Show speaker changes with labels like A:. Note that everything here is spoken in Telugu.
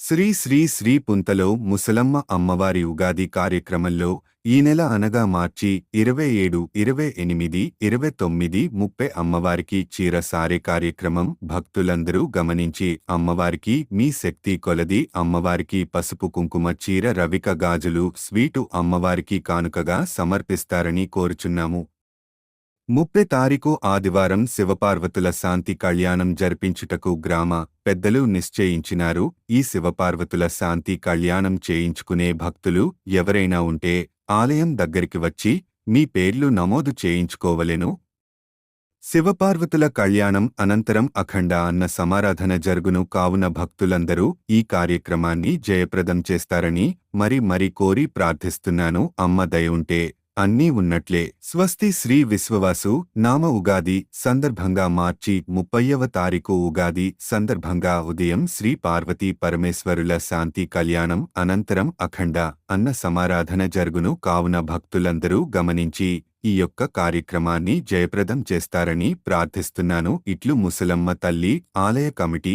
A: శ్రీ శ్రీ శ్రీ పుంతలో ముసలమ్మ అమ్మవారి ఉగాది కార్యక్రమంలో ఈ నెల అనగా మార్చి ఇరవై ఏడు ఇరవై ఎనిమిది ఇరవై తొమ్మిది ముప్పై అమ్మవారికి చీర సారే కార్యక్రమం భక్తులందరూ గమనించి అమ్మవారికి మీ శక్తి కొలది అమ్మవారికి పసుపు కుంకుమ చీర రవిక గాజులు స్వీటు అమ్మవారికి కానుకగా సమర్పిస్తారని కోరుచున్నాము. ముప్పై తారీఖు ఆదివారం శివపార్వతుల శాంతి కళ్యాణం జరిపించుటకు గ్రామ పెద్దలు నిశ్చయించినారు. ఈ శివపార్వతుల శాంతి కళ్యాణం చేయించుకునే భక్తులు ఎవరైనా ఉంటే ఆలయం దగ్గరికి వచ్చి మీ పేర్లు నమోదు చేయించుకోవలెను. శివపార్వతుల కళ్యాణం అనంతరం అఖండ అన్న సమారాధన జరుగును కావున భక్తులందరూ ఈ కార్యక్రమాన్ని జయప్రదం చేస్తారని మరి మరి కోరి ప్రార్థిస్తున్నాను. అమ్మ దయ ఉంటే అన్నీ ఉన్నట్లే స్వస్తి శ్రీ విశ్వవాసు నామ ఉగాది సందర్భంగా మార్చి ముప్పైవ తారీఖు ఉగాది సందర్భంగా ఉదయం శ్రీ పార్వతీ పరమేశ్వరుల శాంతి కళ్యాణం అనంతరం అఖండ అన్న సమారాధన జరుగును కావున భక్తులందరూ గమనించి ఈ యొక్క కార్యక్రమాన్ని జయప్రదం చేస్తారని ప్రార్థిస్తున్నాను. ఇట్లు ముసలమ్మ తల్లి ఆలయ కమిటీ